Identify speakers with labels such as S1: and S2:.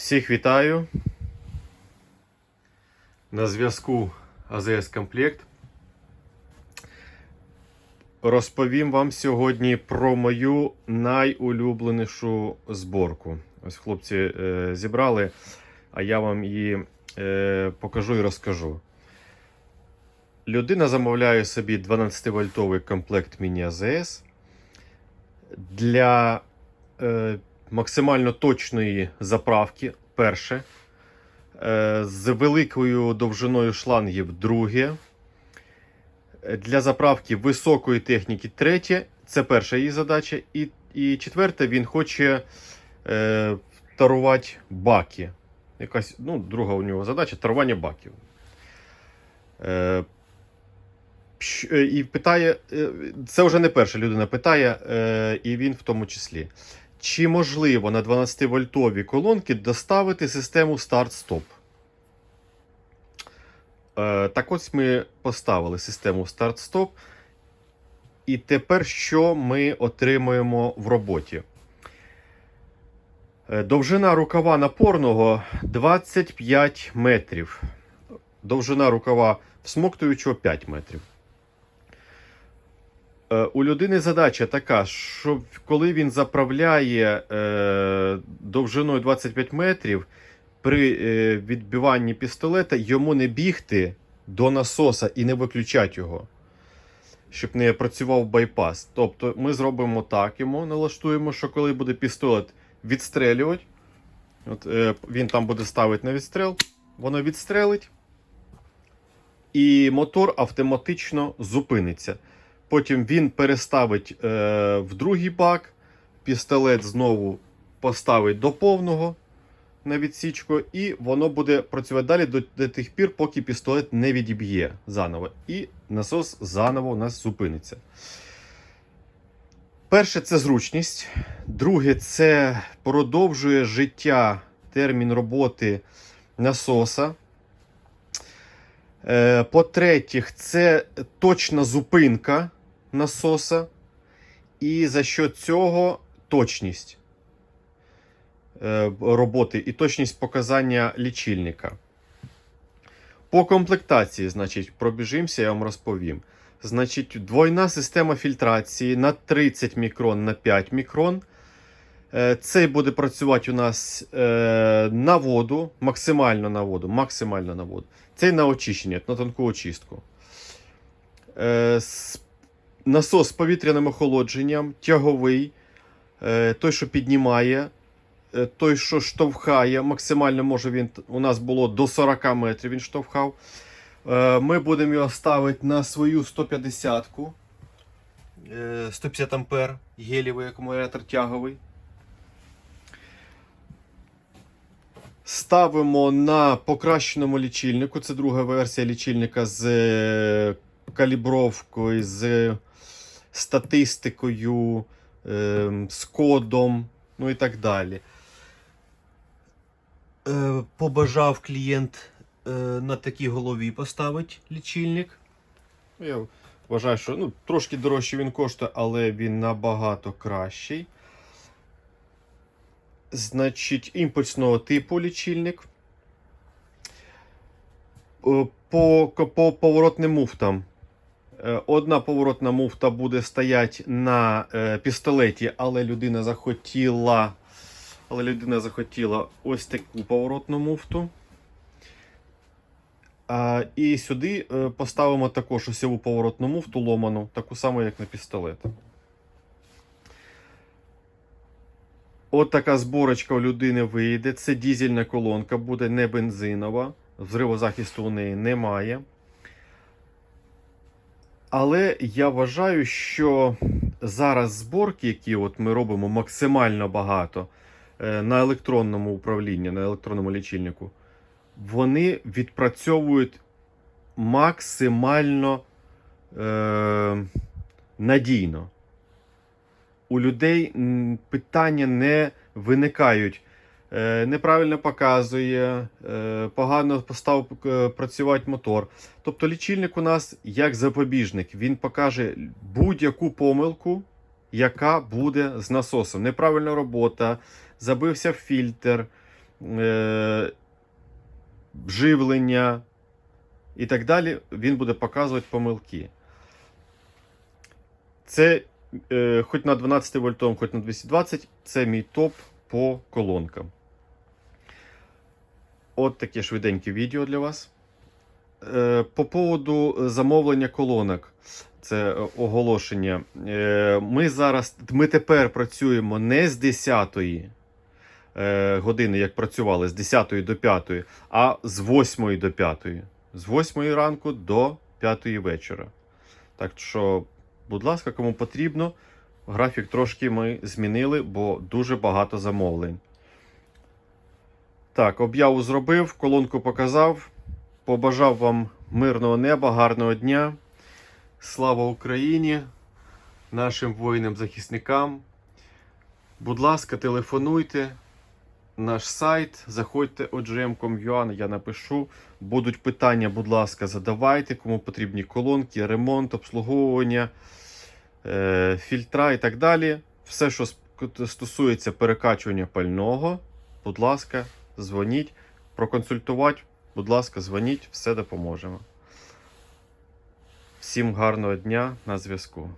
S1: Всіх вітаю. На зв'язку АЗС Комплект. Розповім вам сьогодні про мою найулюбленішу зборку. Ось хлопці е, зібрали, а я вам її е, покажу і розкажу. Людина замовляє собі 12-вольтовий комплект міні АЗС для е, максимально точної заправки. Перше. Е, з великою довжиною шлангів друге. Для заправки високої техніки третє. Це перша її задача. І, і четверте, він хоче е, тарувати баки. Якась, ну, друга у нього задача тарування баків. Е, е, і питає, е, це вже не перша людина питає, і він в тому числі. Чи можливо на 12-вольтові колонки доставити систему старт-стоп? Е, так ось ми поставили систему старт-стоп. І тепер що ми отримуємо в роботі? Е, Довжина рукава напорного 25 метрів. Довжина рукава всмоктуючого 5 метрів. Е, У людини задача така, що коли він заправляє е, довжиною 25 метрів, при е, відбиванні пістолета йому не бігти до насоса і не виключати його, щоб не працював байпас. Тобто ми зробимо так йому, налаштуємо, що коли буде пістолет відстрелювати, от, е, він там буде ставити на відстрел, воно відстрелить, і мотор автоматично зупиниться. Потім він переставить е, в другий бак, пістолет знову поставить до повного на відсічку, і воно буде працювати далі до, до тих пір, поки пістолет не відіб'є заново. І насос заново у нас зупиниться. Перше це зручність. Друге, це продовжує життя термін роботи насоса. Е, По-третє, це точна зупинка насоса. І за що цього точність е, роботи і точність показання лічильника. По комплектації, значить, пробіжимося, я вам розповім. Значить, двойна система фільтрації на 30 мікрон на 5 мікрон. Е, Цей буде працювати у нас е, на воду, максимально на воду, максимально на воду. Цей на очищення, на тонку очистку. Насос з повітряним охолодженням, тяговий, е, той, що піднімає, е, той, що штовхає. Максимально може він у нас було до 40 метрів. Він штовхав. Е, Ми будемо його ставити на свою 150-ку. е, 150 ампер, гелєвий акумулятор тяговий. Ставимо на покращеному лічильнику. Це друга версія лічильника з калібровкою, з статистикою, з кодом, ну і так далі. Е, Побажав клієнт е, на такій голові поставити лічильник. Я вважаю, що ну, трошки дорожче він коштує, але він набагато кращий. Значить, імпульсного типу лічильник. Е, По, по поворотним муфтам. Е, Одна поворотна муфта буде стояти на е, пістолеті, але людина захотіла. Але людина захотіла ось таку поворотну муфту. І сюди е, поставимо також осьову поворотну муфту ломану, таку саму, як на пістолет. От така зборочка у людини вийде. Це дізельна колонка, буде не бензинова. Взривозахисту у неї немає. Але я вважаю, що зараз зборки, які от ми робимо максимально багато е, на електронному управлінні, на електронному лічильнику, вони відпрацьовують максимально е, надійно. У людей питання не виникають. Е, неправильно показує, е, погано постав е, працювати мотор. Тобто лічильник у нас як запобіжник. Він покаже будь-яку помилку, яка буде з насосом. Неправильна робота, забився фільтр, е, живлення і так далі, він буде показувати помилки. Це хоч на 12 вольтовому, хоч на 220, це мій топ по колонкам. От таке швиденьке відео для вас. Е, По поводу замовлення колонок, це оголошення. Е, Ми зараз, ми тепер працюємо не з 10 е, години, як працювали, з 10 до 5, а з 8 до 5. З 8 ранку до 5 вечора. Так що, будь ласка, кому потрібно, графік трошки ми змінили, бо дуже багато замовлень. Так, об'яву зробив, колонку показав. Побажав вам мирного неба, гарного дня. Слава Україні, нашим воїнам-захисникам. Будь ласка, телефонуйте. Наш сайт, заходьте ogm.com.ua, я напишу. Будуть питання, будь ласка, задавайте, кому потрібні колонки, ремонт, обслуговування, е, фільтра і так далі. Все, що стосується перекачування пального, будь ласка, дзвоніть, проконсультувати, будь ласка, дзвоніть, все допоможемо. Всім гарного дня на зв'язку.